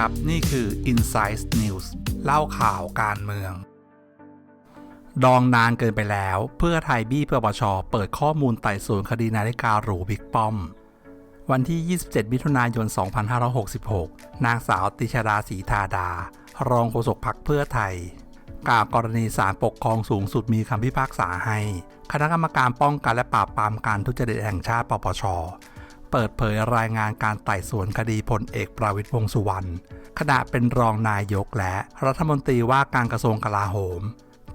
ครับ นี่คือ Insight News เล่าข่าวการเมือง ดองนานเกินไปแล้ว เพื่อไทยบี้ปปชเปิดข้อมูลไต่สวนคดีนาฬิกาหรูบิ๊กป้อม วันที่ 27 มิถุนายน 2566 นางสาวติชดาศรีธาดา รองโฆษกพักเพื่อไทยกล่าวกรณีศาลปกครองสูงสุดมีคำพิพากษาให้ คณะกรรมการป้องกันและปราบปรามการทุจริตแห่งชาติปปช เปิดเผยรายงานการไต่สวนคดีพลเอกประวิตรวงสุวรรณขณะเป็นรองนายกและรัฐมนตรีว่าการกระทรวงกลาโหม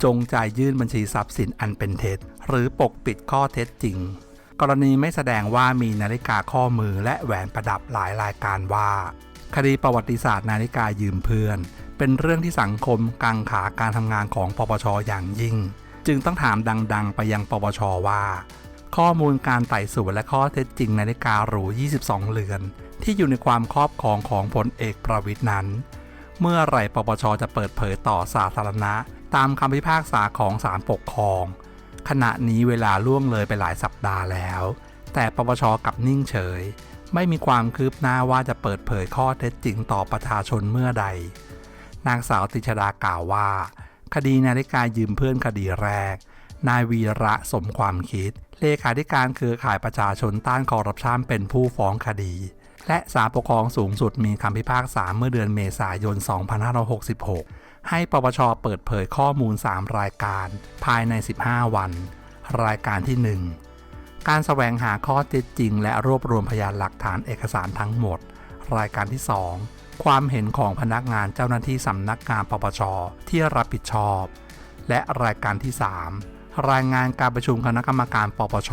จงใจยื่นบัญชีทรัพย์สินอันเป็นเท็จ หรือปกปิดข้อเท็จจริง กรณีไม่แสดงว่ามีนาฬิกาข้อมือและแหวนประดับหลายรายการว่า คดีประวัติศาสตร์นาฬิกายืมเพื่อน เป็นเรื่องที่สังคมกังขาการทำงานของปปชอย่างยิ่ง จึงต้องถามดัง ๆ ไปยังปปชว่า ข้อมูลการไต่สวนและข้อเท็จจริงนาฬิกาหรู 22 เรือน ที่อยู่ในความครอบครองของพลเอกประวิทย์นั้น เมื่อไหร่ปปชจะเปิดเผยต่อสาธารณะ ตามคำพิพากษาของศาลปกครอง ขณะนี้เวลาล่วงเลยไปหลายสัปดาห์แล้ว แต่ปปชกลับนิ่งเฉย ไม่มีความคืบหน้าว่าจะเปิดเผยข้อเท็จจริงต่อประชาชนเมื่อใด นางสาวติชดากล่าวว่า คดีนาฬิกายืมเพื่อนคดีแรก นายวีระสมความคิด เลขาธิการเครือข่ายประชาชนต้านคอร์รัปชันเป็นผู้ฟ้องคดี และศาลปกครองสูงสุดมีคำพิพากษาเมื่อเดือนเมษายน 2566 ให้ปปชเปิดเผยข้อมูล 3 รายการ ภายใน 15 วัน รายการที่ 1 การแสวงหาข้อเท็จจริง และรวบรวมพยานหลักฐานเอกสารทั้งหมด รายการที่ 2 ความเห็นของพนักงานเจ้าหน้าที่สำนักงานปปชที่รับผิดชอบ และรายการที่ 3 รายงานการประชุมคณะกรรมการปปช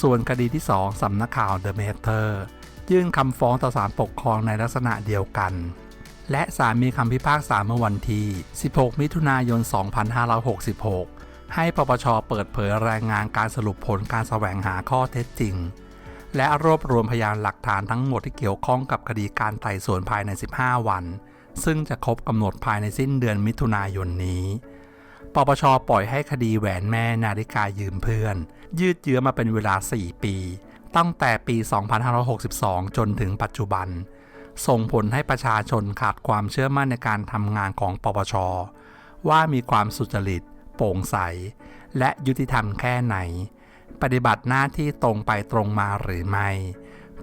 ส่วนคดีที่ 2 สำนักข่าว The Matter ยื่นคำฟ้องต่อศาลปกครองในลักษณะเดียวกัน และศาลมีคำพิพากษาเมื่อวันที่ 16 มิถุนายน 2566 ให้ปปชเปิดเผยรายงานการสรุปผลการแสวงหาข้อเท็จจริง และรวบรวมพยานหลักฐานทั้งหมดที่เกี่ยวข้องกับคดีการไต่สวนภายใน 15 วัน ซึ่งจะครบกำหนดภายในสิ้นเดือนมิถุนายนนี้ ปปชปล่อยให้คดีแหวนแม่นาฬิกายืมเพื่อน ยืดเยื้อมาเป็นเวลา 4 ปี ตั้งแต่ปี 2562 จนถึงปัจจุบัน ส่งผลให้ประชาชนขาดความเชื่อมั่นในการทำงานของปปช ว่ามีความสุจริต โปร่งใส และยุติธรรมแค่ไหน ปฏิบัติหน้าที่ตรงไปตรงมาหรือไม่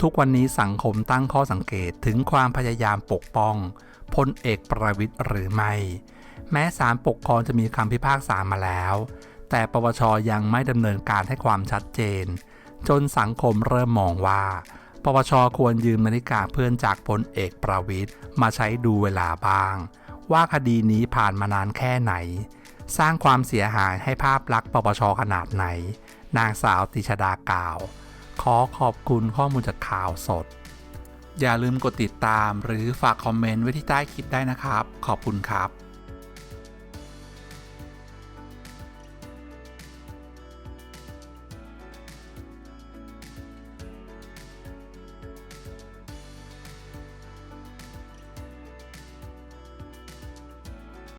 ทุกวันนี้สังคมตั้งข้อสังเกตถึงความพยายามปกป้องพลเอกประวิตยหรือไม่ แม้ศาลปกครองจะมีคำพิพากษามาแล้ว แต่ปปชยังไม่ดำเนินการให้ความชัดเจน จนสังคมเริ่มมองว่าปปชควรยืมนาฬิกาเพื่อนจากพลเอกประวิตยมาใช้ดูเวลาบ้าง ว่าคดีนี้ผ่านมานานแค่ไหน สร้างความเสียหายให้ภาพลักษณ์ปปชขนาดไหน นางสาวติชดากล่าว ขอขอบคุณข้อมูลจากข่าวสดอย่าลืมกดติดตามหรือฝากคอมเมนต์ไว้ที่ใต้คลิปได้นะครับ ขอบคุณครับ